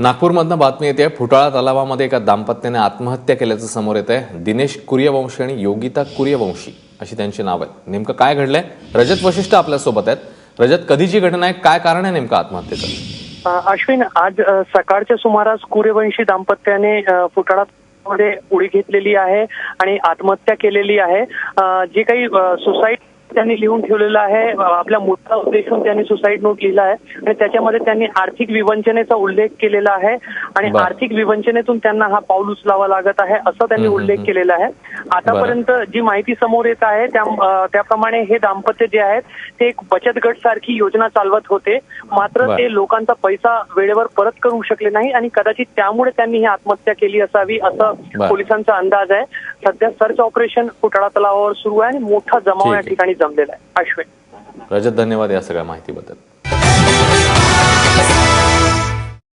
नागपूरमधनं बातमी येते. फुटाळा तलावामध्ये एका दाम्पत्याने आत्महत्या केल्याचं समोर येत आहे दिनेश कुर्यवंशी आणि योगिता कुर्यवंशी अशी त्यांची नाव आहेत. नेमकं काय घडलंय? रजत वशिष्ठ आपल्यासोबत आहेत. रजत कधीची घटना आहे? काय कारण आहे नेमकं आत्महत्येचं अश्विन आज सकाळच्या सुमारास कुर्यवंशी दाम्पत्याने फुटाळा मध्ये उडी घेतलेली आहे आणि आत्महत्या केलेली आहे. जे काही सुसाईड त्यांनी लिहून ठेवलेलं आहे आपल्या मुद्दा उद्देशून त्यांनी सुसाईड नोट लिहिला आहे आणि त्याच्यामध्ये त्यांनी आर्थिक विवंचनेचा उल्लेख केलेला आहे आणि. आर्थिक विवंचनेतून त्यांना हा पाऊल उचलावा लागत आहे असं त्यांनी उल्लेख. केलेला आहे आतापर्यंत जी माहिती समोर येत आहे त्याप्रमाणे हे दाम्पत्य जे आहेत ते एक बचत गट सारखी योजना चालवत होते मात्र. ते लोकांचा पैसा वेळेवर परत करू शकले नाही आणि कदाचित त्यामुळे त्यांनी ही आत्महत्या केली असावी असं. पोलिसांचा अंदाज आहे सध्या सर्च ऑपरेशन फुटाळा तलावावर सुरू आहे आणि मोठा जमाव या. ठिकाणी जमलेला आहे. अश्विन. रजत धन्यवाद या सगळ्या माहितीबद्दल.